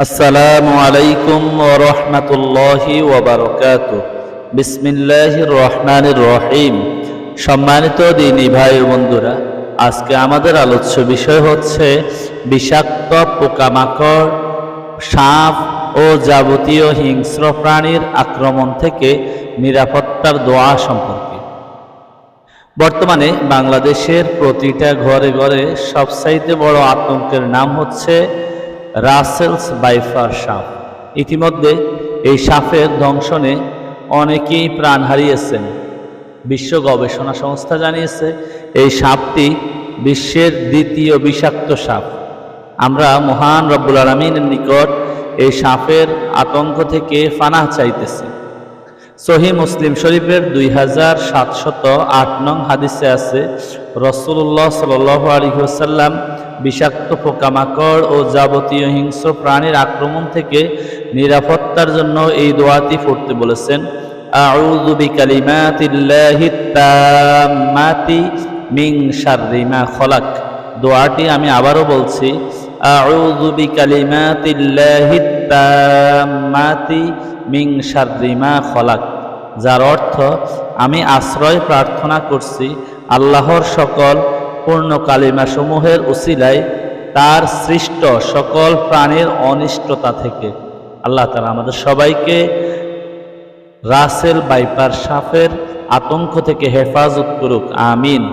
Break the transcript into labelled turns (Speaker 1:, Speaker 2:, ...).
Speaker 1: আসসালামু আলাইকুম ওরহমতুল্লাহি ওবরকাত বিসমিল্লাহির রহমানির রহিম। সম্মানিত দিনী ভাই বন্ধুরা, আজকে আমাদের আলোচ্য বিষয় হচ্ছে বিষাক্ত পোকামাকড়, সাপ ও যাবতীয় হিংস্র প্রাণীর আক্রমণ থেকে নিরাপত্তার দোয়া সম্পর্কে। বর্তমানে বাংলাদেশের প্রতিটা ঘরে ঘরে সবচাইতে বড় আতঙ্কের নাম হচ্ছে রাসেলস বাইফার সাপ। ইতিমধ্যে এই সাপের দংশনে অনেকেই প্রাণ হারিয়েছেন। বিশ্ব গবেষণা সংস্থা জানিয়েছে, এই সাপটি বিশ্বের দ্বিতীয় বিষাক্ত সাপ। আমরা মহান রব্বুল আলমিনের নিকট এই সাপের আতঙ্ক থেকে ফানাহ চাইতেছি। সহি মুসলিম শরীফের দুই হাজার সাতশত আট নং হাদিসে আছে রসুল্লাহ সাল আলহিহাসাল্লাম বিষাক্ত পোকামাকড় ও যাবতীয় হিংস্র প্রাণীর আক্রমণ থেকে নিরাপত্তার জন্য এই দোয়াটি পড়তে বলেছেন। আউযু বিকালিমাতিল্লাহি তাম্মাতি মিন শাররি মা খলাক। দোয়াটি আমি আবারও বলছি। আউযু বিকালিমাতিল্লাহি তাম্মাতি মিং শাররিমা খলাক। যার অর্থ, আমি আশ্রয় প্রার্থনা করছি আল্লাহর সকল পূর্ণ কালিমা সমূহের উসিলায় তার সৃষ্ট সকল প্রাণীর অনিষ্টতা থেকে। আল্লাহ তালা আমাদের সবাইকে রাসেল বাইপার সাফের আতঙ্ক থেকে হেফাজত করুক, আমিন।